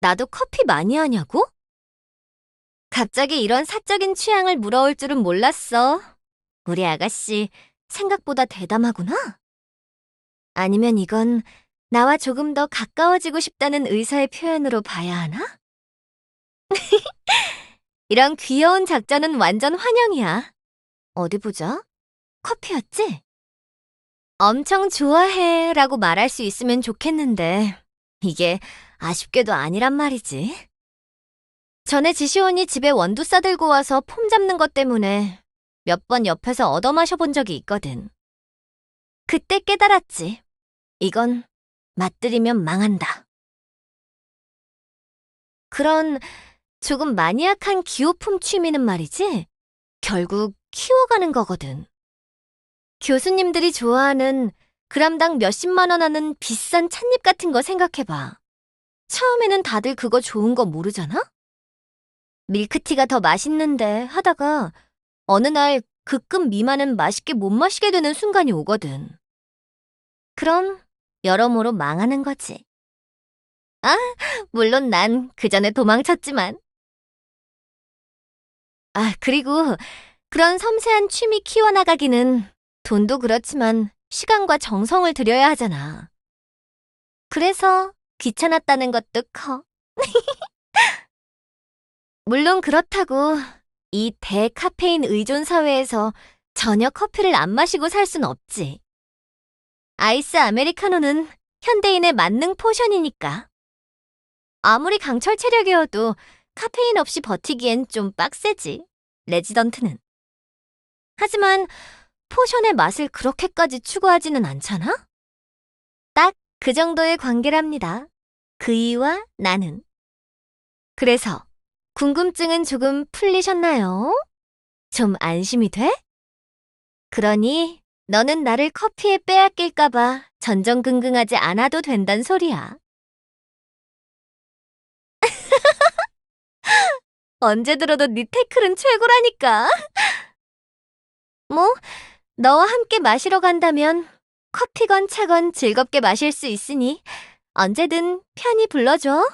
나도 커피 많이 하냐고? 갑자기 이런 사적인 취향을 물어올 줄은 몰랐어. 우리 아가씨, 생각보다 대담하구나. 아니면 이건 나와 조금 더 가까워지고 싶다는 의사의 표현으로 봐야 하나? 이런 귀여운 작전은 완전 환영이야. 어디 보자. 커피였지? 엄청 좋아해 라고 말할 수 있으면 좋겠는데, 이게 아쉽게도 아니란 말이지. 전에 지시온이 집에 원두 싸들고 와서 폼 잡는 것 때문에 몇 번 옆에서 얻어 마셔본 적이 있거든. 그때 깨달았지. 이건 맛들이면 망한다. 그런 조금 마니악한 기호품 취미는 말이지, 결국 키워가는 거거든. 교수님들이 좋아하는 그람당 몇십만 원 하는 비싼 찻잎 같은 거 생각해봐. 처음에는 다들 그거 좋은 거 모르잖아? 밀크티가 더 맛있는데 하다가 어느 날 그 급 미만은 맛있게 못 마시게 되는 순간이 오거든. 그럼 여러모로 망하는 거지. 아, 물론 난 그 전에 도망쳤지만. 아, 그리고 그런 섬세한 취미 키워나가기는 돈도 그렇지만 시간과 정성을 들여야 하잖아. 그래서 귀찮았다는 것도 커. 물론 그렇다고 이 대카페인 의존 사회에서 전혀 커피를 안 마시고 살 순 없지. 아이스 아메리카노는 현대인의 만능 포션이니까. 아무리 강철 체력이어도 카페인 없이 버티기엔 좀 빡세지, 레지던트는. 하지만 포션의 맛을 그렇게까지 추구하지는 않잖아? 딱 그 정도의 관계랍니다. 그이와 나는. 그래서 궁금증은 조금 풀리셨나요? 좀 안심이 돼? 그러니 너는 나를 커피에 빼앗길까봐 전전긍긍하지 않아도 된단 소리야. 언제 들어도 네 태클은 최고라니까. 뭐, 너와 함께 마시러 간다면 커피건 차건 즐겁게 마실 수 있으니 언제든 편히 불러줘.